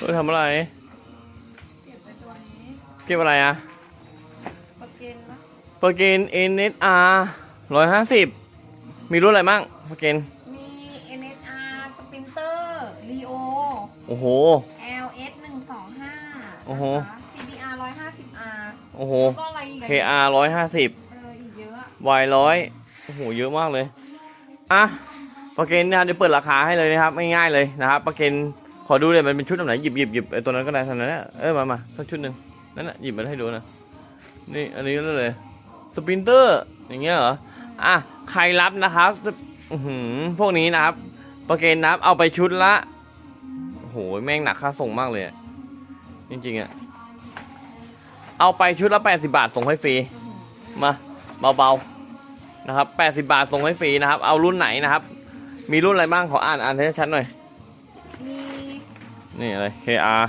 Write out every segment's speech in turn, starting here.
เออทำอะไร เก็บไปตัวนี้เก็บอะไรอะปากเกนนะเปอร์เกน NSR ร้อยห้าสิบมีรุ่นอะไรมั่งเปอร์เกนมี NSR Sprinter Leo โอ้โห LS 125โอ้โห นะคะ CBR 150R โอ้โหก็อะไรอีกอะ KR ร้อยห้าสิบเอออีกเยอะอะ Y ร้อยโอ้โห เยอะมากเลย อะเปอร์เกนนะครับเดี๋ยวเปิดราคาให้เลยนะครับ ง่ายๆเลยนะครับเปอร์เกนข อดูเลยมันเป็นชุดแบบไหนหยิบหยิบหยิบไอ้ตัวนั้นก็ได้ทันนั้นนะเออมามาสักชุดหนึ่งนั่นน่ะหยิบมาให้ดูนะนี่อันนี้นั่นเลยสปินเตอร์อย่างเงี้ยเหรออะใครรับนะครับหือพวกนี้นะครับ ปร์เกนนะครับเอาไปชุดละโอ้โหแม่งหนักค่าส่งมากเลยจริงๆอะเอาไปชุดละ 80 บาทส่งให้ฟรีมาเบาๆนะครับ 80 บาทส่งให้ฟรีนะครับ เอารุ่นไหนนะครับ มีรุ่นอะไรบ้างขออ่านอ่านให้ชัดหน่อยมี นี่อะไร KR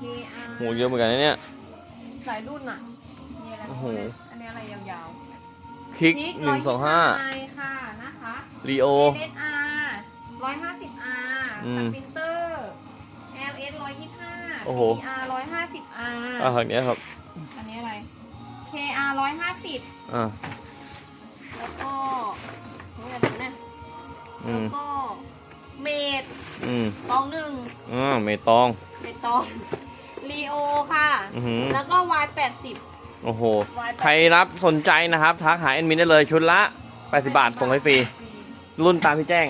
KR โหเยอะเหมือนกันนะเนี่ย หลายรุ่นอะมีอะไรโอ้บ้างโหเนี่ยอันนี้อะไรยาวคลิกๆพริกหนึ่งสองห้า125ไมล์ค่ะนะคะลีโอ NSR 150R อืม Sprinter LS 125โอ้โห CBR 150R อ่าทางเนี้ยครับ อันนี้อะไร KR 150อ่าแล้วก็นี่อะไรนะอืแล้วม ก็ เมดอืมตองหนึ่งอ่าเมตอง เมดตองลีโอค่ะ อือหือ แล้วก็ Y 80 โอ้โห Y ใครรับสนใจนะครับ ทักหาแอดมินได้เลยชุดละ 80 บาทส่งให้ฟรี รุ่นตามที่แจ้ง